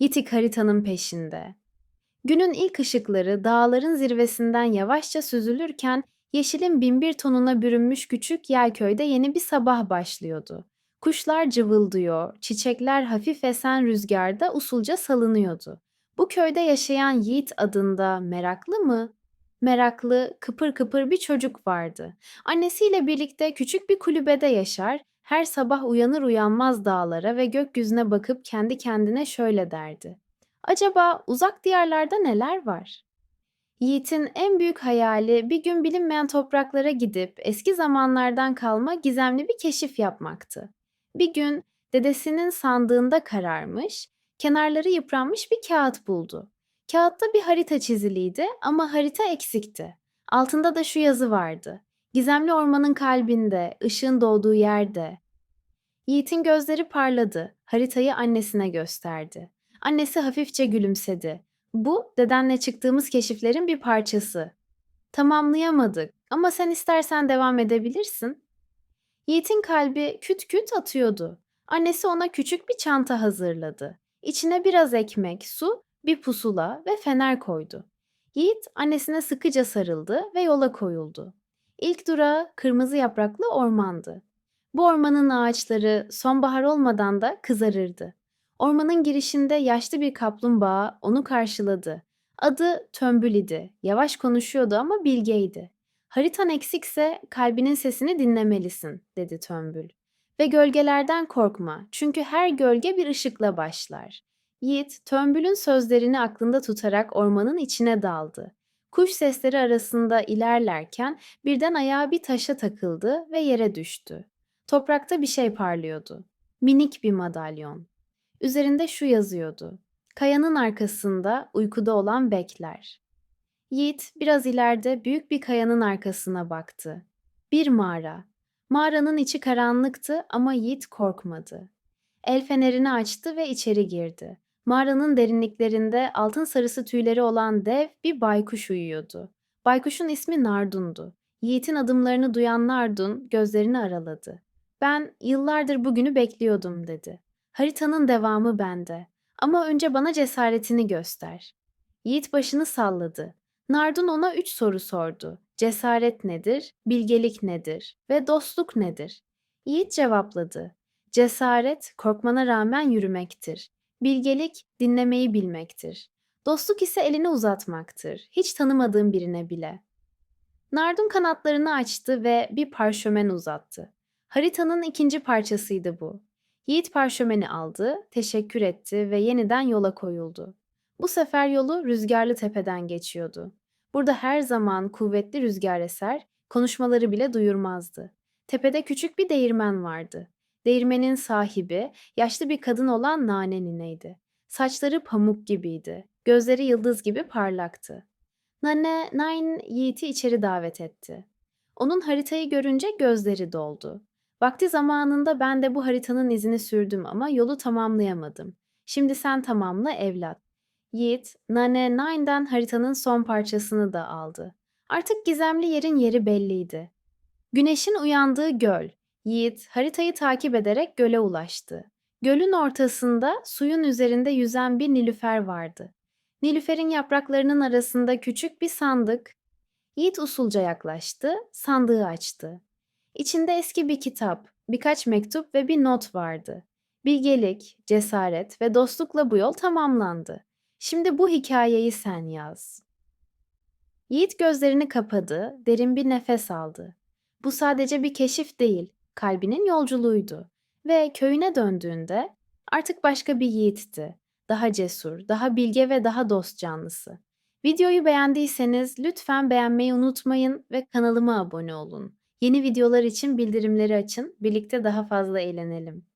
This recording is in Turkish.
Yitik haritanın peşinde. Günün ilk ışıkları dağların zirvesinden yavaşça süzülürken yeşilin binbir tonuna bürünmüş küçük Yelköy'de yeni bir sabah başlıyordu. Kuşlar cıvıldıyor, çiçekler hafif esen rüzgarda usulca salınıyordu. Bu köyde yaşayan Yiğit adında meraklı mı? Meraklı, kıpır kıpır bir çocuk vardı. Annesiyle birlikte küçük bir kulübede yaşar, her sabah uyanır uyanmaz dağlara ve gökyüzüne bakıp kendi kendine şöyle derdi. Acaba uzak diyarlarda neler var? Yiğit'in en büyük hayali bir gün bilinmeyen topraklara gidip eski zamanlardan kalma gizemli bir keşif yapmaktı. Bir gün dedesinin sandığında kararmış, kenarları yıpranmış bir kağıt buldu. Kağıtta bir harita çiziliydi ama harita eksikti. Altında da şu yazı vardı. Gizemli ormanın kalbinde, ışığın doğduğu yerde. Yiğit'in gözleri parladı. Haritayı annesine gösterdi. Annesi hafifçe gülümsedi. Bu, dedenle çıktığımız keşiflerin bir parçası. Tamamlayamadık ama sen istersen devam edebilirsin. Yiğit'in kalbi küt küt atıyordu. Annesi ona küçük bir çanta hazırladı. İçine biraz ekmek, su, bir pusula ve fener koydu. Yiğit annesine sıkıca sarıldı ve yola koyuldu. İlk durağı kırmızı yapraklı ormandı. Bu ormanın ağaçları sonbahar olmadan da kızarırdı. Ormanın girişinde yaşlı bir kaplumbağa onu karşıladı. Adı Tömbül idi. Yavaş konuşuyordu ama bilgeydi. Haritan eksikse kalbinin sesini dinlemelisin, dedi Tömbül. Ve gölgelerden korkma, çünkü her gölge bir ışıkla başlar. Yiğit, Tömbül'ün sözlerini aklında tutarak ormanın içine daldı. Kuş sesleri arasında ilerlerken birden ayağı bir taşa takıldı ve yere düştü. Toprakta bir şey parlıyordu. Minik bir madalyon. Üzerinde şu yazıyordu. Kayanın arkasında uykuda olan bekler. Yiğit biraz ileride büyük bir kayanın arkasına baktı. Bir mağara. Mağaranın içi karanlıktı ama Yiğit korkmadı. El fenerini açtı ve içeri girdi. Mağaranın derinliklerinde altın sarısı tüyleri olan dev bir baykuş uyuyordu. Baykuşun ismi Nardun'du. Yiğit'in adımlarını duyan Nardun gözlerini araladı. Ben yıllardır bugünü bekliyordum dedi. Haritanın devamı bende. Ama önce bana cesaretini göster. Yiğit başını salladı. Nardun ona üç soru sordu. Cesaret nedir? Bilgelik nedir? Ve dostluk nedir? Yiğit cevapladı. Cesaret, korkmana rağmen yürümektir. Bilgelik, dinlemeyi bilmektir. Dostluk ise elini uzatmaktır. Hiç tanımadığın birine bile. Nardun kanatlarını açtı ve bir parşömen uzattı. Haritanın ikinci parçasıydı bu. Yiğit parşömeni aldı, teşekkür etti ve yeniden yola koyuldu. Bu sefer yolu rüzgarlı tepeden geçiyordu. Burada her zaman kuvvetli rüzgar eser, konuşmaları bile duyurmazdı. Tepede küçük bir değirmen vardı. Değirmenin sahibi yaşlı bir kadın olan Nane nineydi. Saçları pamuk gibiydi. Gözleri yıldız gibi parlaktı. Nane, Nine Yiğit'i içeri davet etti. Onun haritayı görünce gözleri doldu. Vakti zamanında ben de bu haritanın izini sürdüm ama yolu tamamlayamadım. Şimdi sen tamamla evlat. Yiğit, Nane Nine'den haritanın son parçasını da aldı. Artık gizemli yerin yeri belliydi. Güneşin uyandığı göl. Yiğit haritayı takip ederek göle ulaştı. Gölün ortasında suyun üzerinde yüzen bir nilüfer vardı. Nilüferin yapraklarının arasında küçük bir sandık. Yiğit usulca yaklaştı, sandığı açtı. İçinde eski bir kitap, birkaç mektup ve bir not vardı. Bilgelik, cesaret ve dostlukla bu yol tamamlandı. Şimdi bu hikayeyi sen yaz. Yiğit gözlerini kapadı, derin bir nefes aldı. Bu sadece bir keşif değil, kalbinin yolculuğuydu. Ve köyüne döndüğünde artık başka bir yiğitti. Daha cesur, daha bilge ve daha dost canlısı. Videoyu beğendiyseniz lütfen beğenmeyi unutmayın ve kanalıma abone olun. Yeni videolar için bildirimleri açın, birlikte daha fazla eğlenelim.